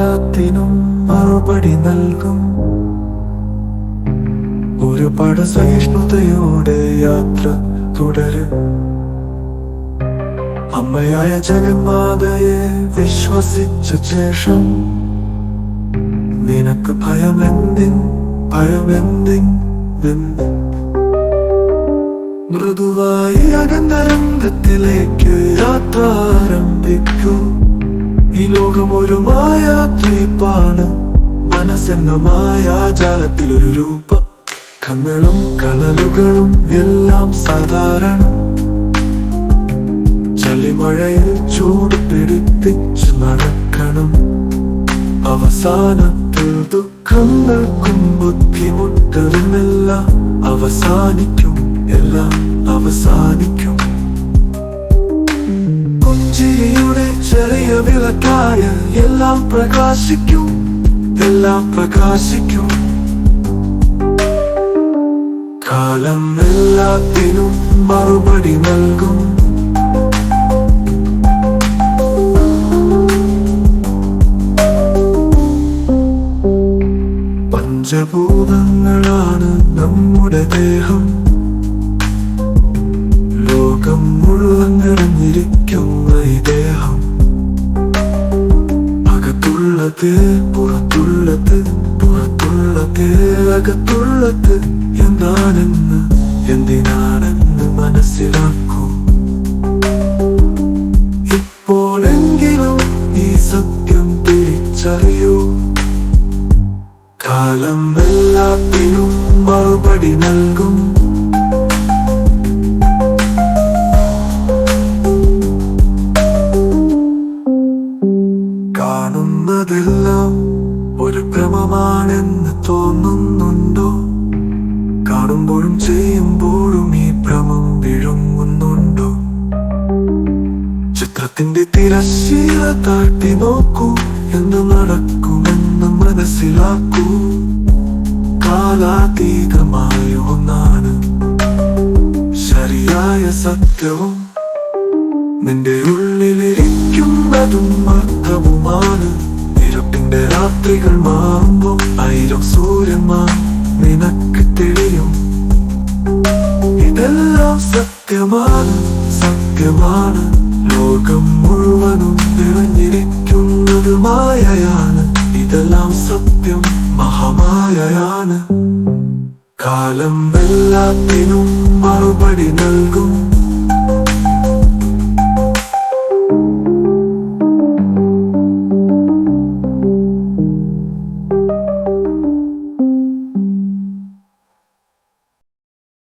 എല്ലാത്തിനും മറുപടി നൽകും. ഒരുപാട് സഹിഷ്ണുതയോടെ യാത്ര തുടരും. അമ്മയായ ജഗന്മാതയെ വിശ്വസിച്ച ശേഷം നിനക്ക് ഭയമെന്തി ഭയമെന്തി മൃദുവായി അനന്തരംഗത്തിലേക്ക് യാത്ര ആരംഭിക്കും. ഈ ലോകം ഒരു മായാദ്വീപാണ് മനസ്സെന്ന മായാജാലത്തിലൊരു രൂപം. കണ്ണുകളും കടലുകളും എല്ലാം സാധാരണ. ചളിമഴയിൽ ചൂട് പിടിപ്പിച്ച് നടക്കണം. അവസാനത്തിൽ ദുഃഖങ്ങൾക്കും ബുദ്ധിമുട്ടുമെല്ലാം അവസാനിക്കും. എല്ലാം അവസാനിക്കും. വിളക്കായ എല്ലാം പ്രകാശിക്കും. എല്ലാം പ്രകാശിക്കും. കാലം എല്ലാത്തിനും മറുപടി നൽകും. പഞ്ചഭൂതങ്ങളാണ് നമ്മുടെ ദേഹം. ലോകം മുഴുവൻ നിറഞ്ഞിരിക്കുന്ന ഈ ദേഹം. അകത്തുള്ളത് പുറത്തുള്ളത് പുറത്തുള്ളത് അകത്തുള്ളത് എന്താണെന്ന് എന്തിനാണെന്ന് മനസ്സിലാക്കൂ. ഇപ്പോഴെങ്കിലും ഈ സത്യം തിരിച്ചറിയൂ. കാലം എല്ലാത്തിനും മറുപടി നൽകും. കാണുന്നതെല്ലാം ഒരു ഭ്രമമാണെന്ന് തോന്നുന്നുണ്ടോ? കാണുമ്പോഴും ചെയ്യുമ്പോഴും ഈ ഭ്രമം വിഴുങ്ങുന്നുണ്ടോ? ചിത്രത്തിന്റെ തിരശ്ശീല താട്ടി നോക്കൂ എന്ന് നടക്കുമെന്ന് മനസ്സിലാക്കൂ. കാലാതീതമായ ഒന്നാണ് ശരിയായ സത്യവും. നിന്റെ ഉള്ളിലിരിക്കുന്നതും അർത്ഥവുമാണ്. ഇരുട്ടിന്റെ രാത്രികൾ മാറുമ്പോ ആയിരം സൂര്യന്മാർ നിനക്ക് തെളിയും. ഇതെല്ലാം സത്യമാണ് സത്യമാണ്. ലോകം മുഴുവനും നിറഞ്ഞിരിക്കുന്നത് മായയാണ്. ഇതെല്ലാം സത്യം മഹാമായയാണ്. കാലം എല്ലാത്തിനും മറുപടി നൽകും.